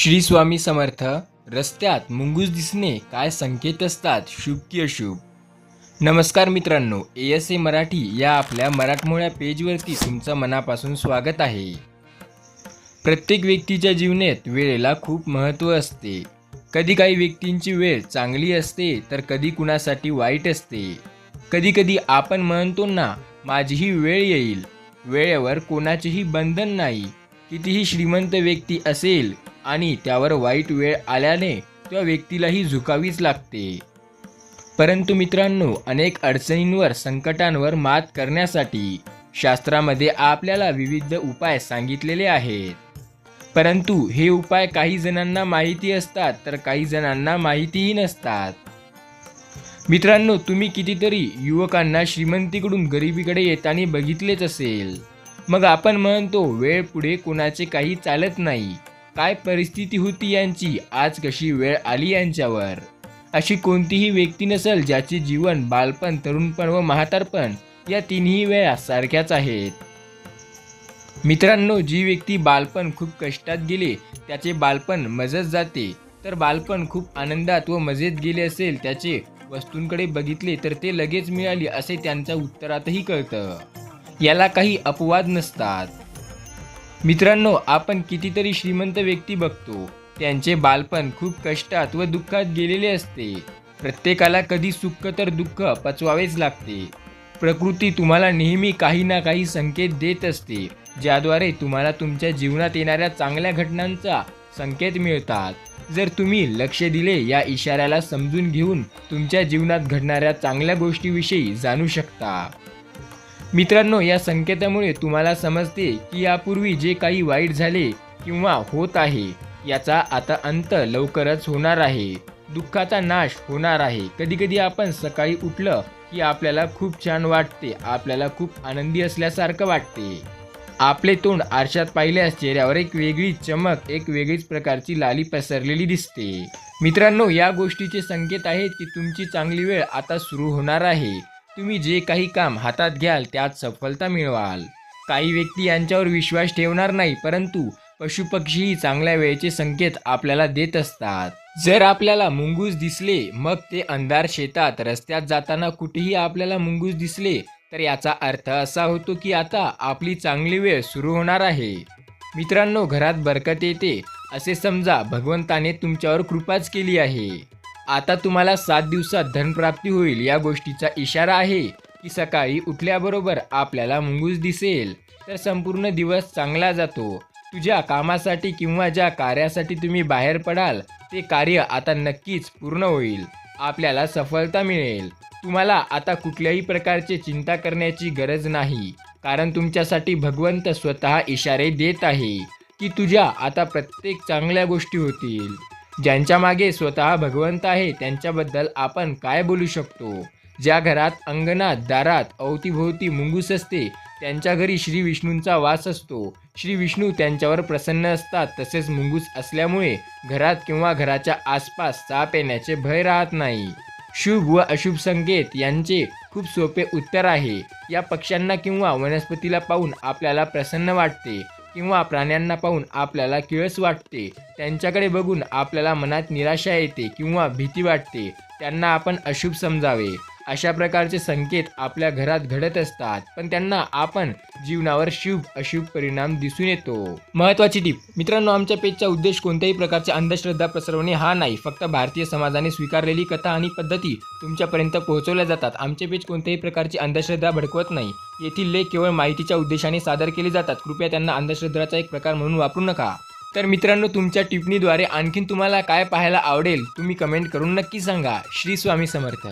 श्री स्वामी समर्थ रस्त्यात मुंगूस दिसणे काय संकेत असतात? शुभ की अशुभ. नमस्कार मित्रांनो ए एस ए मराठी या आपल्या मराठमोळ्या पेजवरती तुमचं मनापासून स्वागत आहे. प्रत्येक व्यक्तीच्या जीवनात वेळेला खूप महत्त्व असते. कधी काही व्यक्तींची वेळ चांगली असते तर कधी कुणासाठी वाईट असते. कधी कधी आपण म्हणतो ना माझीही वेळ येईल. वेळेवर कोणाचेही बंधन नाही. कितीही श्रीमंत व्यक्ती असेल आणि त्यावर वाईट वेळ आल्याने त्या व्यक्तीलाही झुकावीच लागते. परंतु मित्रांनो अनेक अडचणींवर संकटांवर मात करण्यासाठी शास्त्रामध्ये आपल्याला विविध उपाय सांगितलेले आहेत. परंतु हे उपाय काही जणांना माहिती असतात तर काही जणांना माहितीही नसतात. मित्रांनो तुम्ही कितीतरी युवकांना श्रीमंतीकडून गरिबीकडे येताना बघितलेच असेल. मग आपण म्हणतो वेळ पुढे कोणाचे काही चालत नाही. काय परिस्थिती होती यांची? आज कशी वेळ आली यांच्यावर? अशी कोणतीही व्यक्ती नसेल ज्याचे जीवन बालपण तरुणपण व म्हातारपण या तिन्ही वेळा सारख्याच आहेत. मित्रांनो जी व्यक्ती बालपण खूप कष्टात गेले त्याचे बालपण मजत जाते. तर बालपण खूप आनंदात व मजेत गेले असेल त्याचे वस्तूंकडे बघितले तर ते लगेच मिळाली असे त्यांच्या उत्तरातही कळतं. याला काही अपवाद नसतात. मित्रांनो आपण कितीतरी श्रीमंत व्यक्ती बघतो. त्यांचे बालपण खूप कष्टात व दुःखात गेलेले असते. प्रत्येकाला कधी सुख तर दुःख पचवावेच लागते. प्रकृती तुम्हाला नेहमी काही ना काही संकेत देत असते ज्याद्वारे तुम्हाला तुमच्या जीवनात येणाऱ्या चांगल्या घटनांचा संकेत मिळतात. जर तुम्ही लक्ष दिले या इशाऱ्याला समजून घेऊन तुमच्या जीवनात घडणाऱ्या चांगल्या गोष्टीविषयी जाणू शकता. मित्रांनो या संकेतामुळे तुम्हाला समजते की यापूर्वी जे काही वाईट झाले किंवा होत आहे याचा आता अंत लवकरच होणार आहे. दुःखाचा नाश होणार आहे. कधीकधी आपण सकाळी उठलं की आपल्याला खूप छान वाटते आपल्याला खूप आनंदी असल्यासारखं वाटते. आपले तोंड आरशात पाहिल्यास चेहऱ्यावर एक वेगळी चमक एक वेगळीच प्रकारची लाली पसरलेली दिसते. मित्रांनो या गोष्टीचे संकेत आहेत की तुमची चांगली वेळ आता सुरू होणार आहे. तुम्ही जे काही काम हातात घ्याल त्यात सफलता मिळवाल. काही व्यक्ती यांच्यावर विश्वास ठेवणार नाही परंतु पशुपक्षीही चांगल्या वेळेचे संकेत आपल्याला देत असतात. जर आपल्याला मुंगूस दिसले मग ते अंधार शेतात रस्त्यात जाताना कुठेही आपल्याला मुंगूस दिसले तर याचा अर्थ असा होतो की आता आपली चांगली वेळ सुरू होणार आहे. मित्रांनो घरात बरकत येते. असे समजा भगवंताने तुमच्यावर कृपाच केली आहे. आता तुम्हाला सात दिवसात धनप्राप्ती होईल या गोष्टीचा इशारा आहे की सकाळी उठल्याबरोबर आपल्याला मुंगूस दिसेल. तर संपूर्ण दिवस चांगला जातो. तुझ्या कामासाठी किंवा ज्या कार्यासाठी तुम्ही बाहेर पडाल ते कार्य आता नक्कीच पूर्ण होईल. आपल्याला सफलता मिळेल. तुम्हाला आता कुठल्याही प्रकारचे चिंता करण्याची गरज नाही. कारण तुमच्यासाठी भगवंत स्वतः इशारे देत आहे की तुझ्या आता प्रत्येक चांगल्या गोष्टी होतील. ज्यांच्या मागे स्वतः भगवंत आहे त्यांच्याबद्दल आपण काय बोलू शकतो? ज्या घरात अंगणात दारात अवतीभोवती मुंगूस असते त्यांच्या घरी श्री विष्णूंचा वास असतो. श्री विष्णू त्यांच्यावर प्रसन्न असतात तसेच मुंगूस असल्यामुळे घरात किंवा घराच्या आसपास साप येण्याचे भय राहत नाही. शुभ व अशुभ संकेत यांचे खूप सोपे उत्तर आहे. या पक्ष्यांना किंवा वनस्पतीला पाहून आपल्याला प्रसन्न वाटते. किंवा प्राण्यांना पाहून आपल्याला किळस वाटते. त्यांच्याकडे बघून आपल्याला मनात निराशा येते किंवा भीती वाटते. त्यांना आपण अशुभ समजावे. अशा प्रकारचे संकेत आपल्या घरात घडत असतात पण त्यांना आपण जीवनावर शुभ अशुभ परिणाम दिसून येतो. महत्वाची टीप मित्रांनो आमच्या पेजचा उद्देश कोणत्याही प्रकारच्या अंधश्रद्धा पसरवणे हा नाही फक्त भारतीय समाजाने स्वीकारलेली कथा आणि पद्धती तुमच्यापर्यंत पोहोचवल्या जातात. आमचे पेज कोणत्याही प्रकारची अंधश्रद्धा भडकवत नाही. येथील लेख केवळ माहितीच्या उद्देशाने सादर केले जातात. कृपया त्यांना अंधश्रद्धाचा एक प्रकार म्हणून वापरू नका. तर मित्रांनो तुमच्या टिप्पणीद्वारे आणखीन तुम्हाला काय पाहायला आवडेल तुम्ही कमेंट करून नक्की सांगा. श्री स्वामी समर्थ.